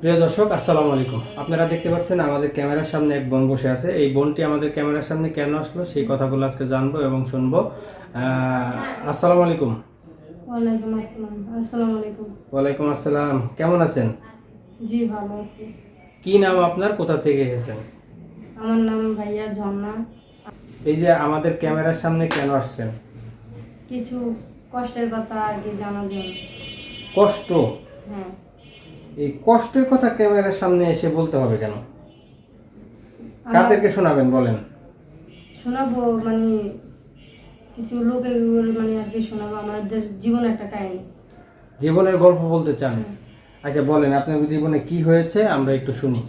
প্রিয় দর্শক আসসালামু আলাইকুম। আপনারা দেখতে পাচ্ছেন আমাদের ক্যামেরার সামনে এক বোন বসে আছে। এই বোনটি আমাদের ক্যামেরার সামনে কেন আসলো সেই কথাগুলো আজকে জানব এবং শুনব। আসসালামু আলাইকুম। ওয়ালাইকুম আসসালাম। আসসালামু আলাইকুম। ওয়ালাইকুম আসসালাম। কেমন আছেন? জি ভালো আছি। কি নাম আপনার? কোথা থেকে এসেছেন? আমার নাম ভাইয়া ঝর্ণা। এই যে আমাদের ক্যামেরার সামনে কেন আসছেন? কিছু কষ্টের কথা আর কি জানাবেন। কষ্ট? হ্যাঁ। এই কষ্টের কথা ক্যামেরার সামনে এসে বলতে হবে কেন? কাদেরকে শোনাবেন বলেন। শোনাবো মানে কিছু লোক মানে আর কি শোনাবো আমাদের জীবন একটা কাহিনী। জীবনের গল্প বলতে চান? আচ্ছা বলেন আপনার জীবনে কি হয়েছে? আমরা একটু শুনি।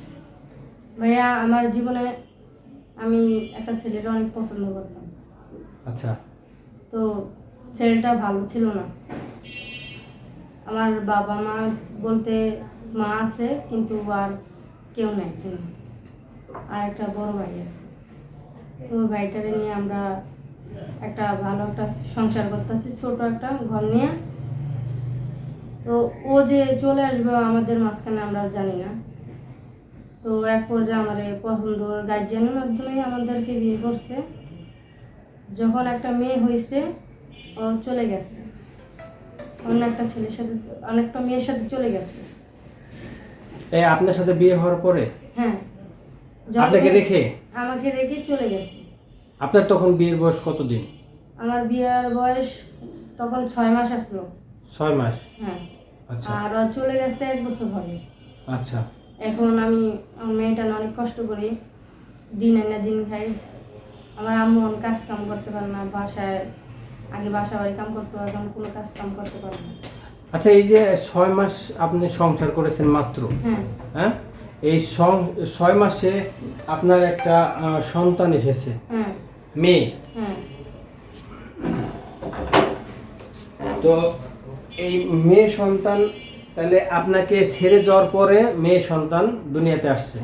ভাইয়া আমার জীবনে আমি একটা ছেলেটা অনেক পছন্দ করতাম। আচ্ছা। তো ছেলেটা ভালো ছিল না। আমার বাবা মা বলতে মা আছে, কিন্তু আর কেউ নাই কেউ আর একটা বড় ভাই আছে। তো ভাইটারে নিয়ে আমরা একটা ভালো একটা সংসার করতেছি, ছোট একটা ঘর নিয়ে। তো ও যে চলে আসবে আমাদের মাঝখানে আমরা জানি না। তো এক পর্যায়ে আমার এই পছন্দর গার্জিয়ানের মাধ্যমেই আমাদেরকে বিয়ে করছে। যখন একটা মেয়ে হয়েছে, ও চলে গেছে। অন্য একটা ছেলের সাথে, অনেকটা মেয়ের সাথে চলে গেছে। এই আপনার সাথে বিয়ে হওয়ার পরে? হ্যাঁ। আপনাকে রেখে? আমাকে রেখে চলে গেছে। আপনার তখন বিয়ের বয়স কতদিন? আমার বিয়ের বয়স তখন ছয় মাস আসলো। ছয় মাস? হ্যাঁ। আচ্ছা। আর চলে গেছে এক বছর হবে আচ্ছা। এখন আমি আমার মেয়েটা অনেক কষ্ট করি। দিন এনে দিন খাই। আমার আম্মু কাজ কাম করতে পারে না। বাসায় আগে বাসা বাড়ি কাম করতে এখন কোনো কাজ কাম করতে পারে না। আচ্ছা এই যে ছয় মাস আপনি সংসার করেছেন মাত্র হ্যাঁ? এই ছয় মাসে আপনার একটা সন্তান এসেছে মেয়ে। তো এই মেয়ে সন্তান তাহলে আপনাকে ছেড়ে যাওয়ার পরে মেয়ে সন্তান দুনিয়াতে আসছে?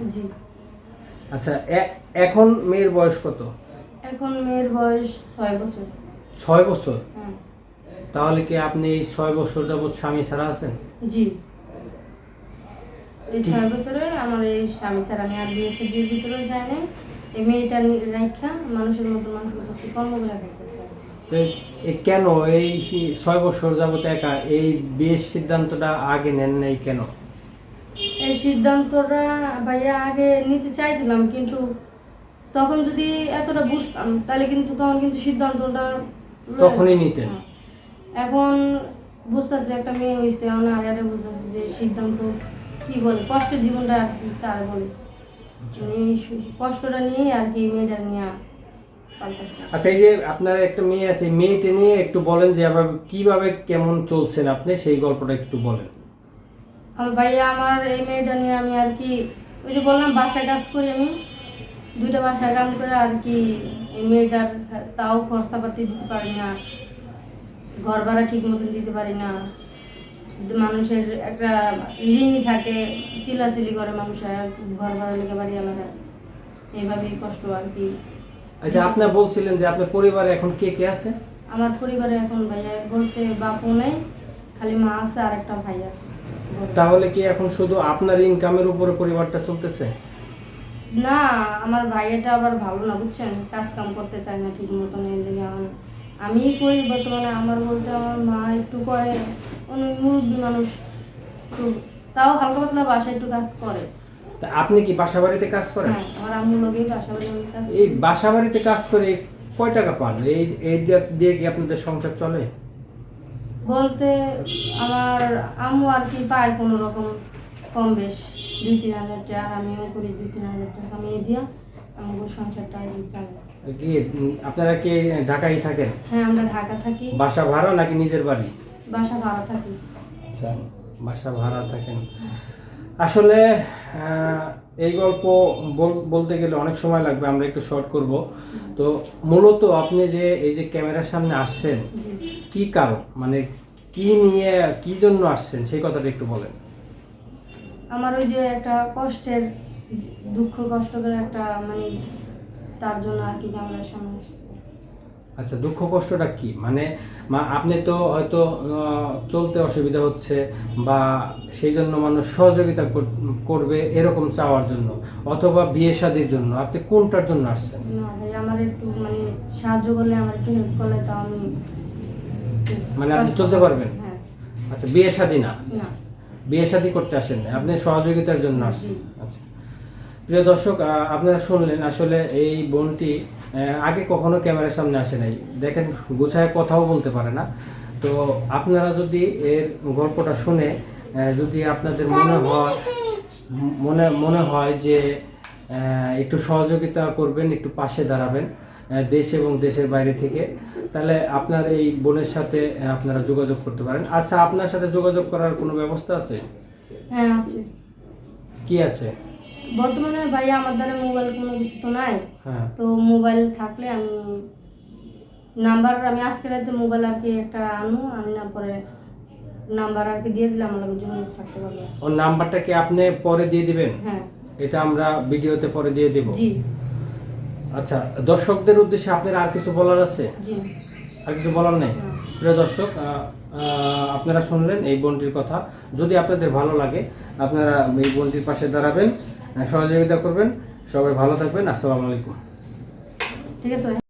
আচ্ছা এখন মেয়ের বয়স কত? এখন মেয়ের বয়স ছয় বছর। ছয় বছর। তাহলে কি আপনি এই ছয় বছর যাবৎ স্বামী ছাড়া আছেন? জি। এই ছয় বছরে আমার এই স্বামী ছাড়া আমি আর বিয়ে সাদির ভিতরে যায় না এই মেয়েটা রাইখা মানুষের মতো মানুষ করতেছি। কর্ম করে তো কেন এই ছয় বছর যাবত একা এই বিয়ের সিদ্ধান্তটা আগে নেন নাই কেন? এই সিদ্ধান্তটা ভাইয়া আগে নিতে চাইছিলাম কিন্তু তখন যদি এতটা বুঝতাম তাহলে কিন্তু তখন কিন্তু সিদ্ধান্তটা তখনই নিতেন? হ্যাঁ। এখন বুঝতেছি একটা মেয়ে হয়েছে এখন আর আরে বুঝতেছি যে সিদ্ধান্ত কি বলে কষ্টের জীবনটা আর কি কার বলে? কষ্টটা নিয়ে আর কি মেয়েটা নিয়ে আচ্ছা এই যে আপনার একটা মেয়ে আছে মেয়েটা নিয়ে একটু বলেন যে আবার কীভাবে কেমন চলছেন আপনি সেই গল্পটা একটু বলেন। আমার ভাইয়া আমার এই মেয়েটা নিয়ে আমি আর কি ওই যে বললাম বাসায় কাজ করি আমি দুইটা বাসায় কাম করে আর কি এই মেয়েটার তাও খরচাপাতি দিতে পারি না। ঘর ভাড়া ঠিক মতন দিতে পারি না। মানুষের একটা ঋণই থাকে চিলাচিলি করে মানুষ ঘর ভাড়া লেগে বাড়ি আলাদা। এইভাবেই কষ্ট আর কি। আচ্ছা আপনি বলছিলেন যে আপনার পরিবারে এখন কে কে আছে? আমার পরিবারে এখন ভাইয়া বলতে বাপও নেই খালি মা আছে আর একটা ভাই আছে। তাহলে কি এখন শুধু আপনার ইনকামের উপরে পরিবারটা চলতেছে? না আমার ভাইয়াটা আবার ভালো না বুঝছেন? কাজ কাম করতে চায় না ঠিক মতন এর লেগে আমার আমি করি বর্তমানে আমার বলতে আমার মা একটু করে মুরব্বী মানুষ একটু তাও হালকা পাতলা বাসায় একটু কাজ করে। তা আপনি কি বাসা বাড়িতে কাজ করেন? হ্যাঁ আমার আম্মু লগেই বাসা বাড়ি আমি কাজ এই করি। বাসা বাড়িতে কাজ করে কয় টাকা পান? এই এই দিয়ে- দিয়ে কি আপনাদের সংসার চলে? বলতে আমার আম্মু আর কি পায় কোনো রকম কম বেশ। দুই তিন হাজার টাকা আর আমিও করি দুই তিন হাজার টাকা আমি দিয়া আমার সংসারটা এই চালাই কি আপনারা কি ঢাকায় থাকেন? হ্যাঁ আমরা ঢাকা থাকি। বাসা ভাড়া নাকি নিজের বাড়ি? বাসা ভাড়া থাকি। আচ্ছা বাসা ভাড়া থাকেন। আসলে এই গল্প বল- বলতে গেলে অনেক সময় লাগবে আমরা একটু শর্ট করব। তো মূলত আপনি যে এই যে ক্যামেরার সামনে আসছেন কি কারণ? মানে কি নিয়ে কি জন্য আসছেন? সেই কথাটা একটু বলেন। আমার ওই যে একটা কষ্টের দুঃখ কষ্ট করে একটা মানে তার জন্য আর কি ক্যামেরার সামনে এসেছে। আচ্ছা দুঃখ কষ্টটা কি? মানে আপনি তো হয়তো চলতে অসুবিধা হচ্ছে বা সেই জন্য মানুষ সহযোগিতা কর- করবে এরকম চাওয়ার জন্য অথবা বিয়ে শাদির জন্য। আপনি কোনটার জন্য আসছেন? না ভাই আমার একটু মানে সাহায্য করলে আমার একটু হেল্প করলে তো আমি মানে আপনি চলতে পারবেন? হ্যাঁ। আচ্ছা বিয়ে শাদী না? বিয়ে শাদী করতে আসেন না আপনি সহযোগিতার জন্য আসছেন। আচ্ছা। প্রিয় দর্শক আপনারা শুনলেন আসলে এই বোনটি আগে কখনো ক্যামেরার সামনে আসে নাই। দেখেন গুছায় কথাও বলতে পারে না। তো আপনারা যদি এর গল্পটা শুনে যদি আপনাদের মনে হয় মনে মনে হয় যে একটু সহযোগিতা করবেন একটু পাশে দাঁড়াবেন দেশ এবং দেশের বাইরে থেকে তাহলে আপনার এই বোনের সাথে আপনারা যোগাযোগ করতে পারেন। আচ্ছা আপনার সাথে যোগাযোগ করার কোনো ব্যবস্থা আছে? হ্যাঁ আছে। কি আছে? বর্তমানে ভাই আমার দ্বারা মোবাইল কোনো কিছু তো নাই। হ্যাঁ। তো মোবাইল থাকলে আমি নাম্বার আমি আজকে রাতে মোবাইল আর কি একটা আনু আনি না পরে নাম্বার আর কি দিয়ে দিলাম আমার যোগাযোগ থাকতে পারবে। ওর নাম্বারটা কি আপনি পরে দিয়ে দিবেন? হ্যাঁ। এটা আমরা ভিডিওতে পরে দিয়ে দিব। জি। আচ্ছা দর্শকদের উদ্দেশ্যে আপনার আর কিছু বলার আছে? জি। আর কিছু বলার নেই? প্রিয় দর্শক আপনারা শুনলেন এই বোনটির কথা। যদি আপনাদের ভালো লাগে আপনারা এই বোনটির পাশে দাঁড়াবেন। সহযোগিতা করবেন। সবাই ভালো থাকবেন। আসসালামু আলাইকুম। ঠিক আছে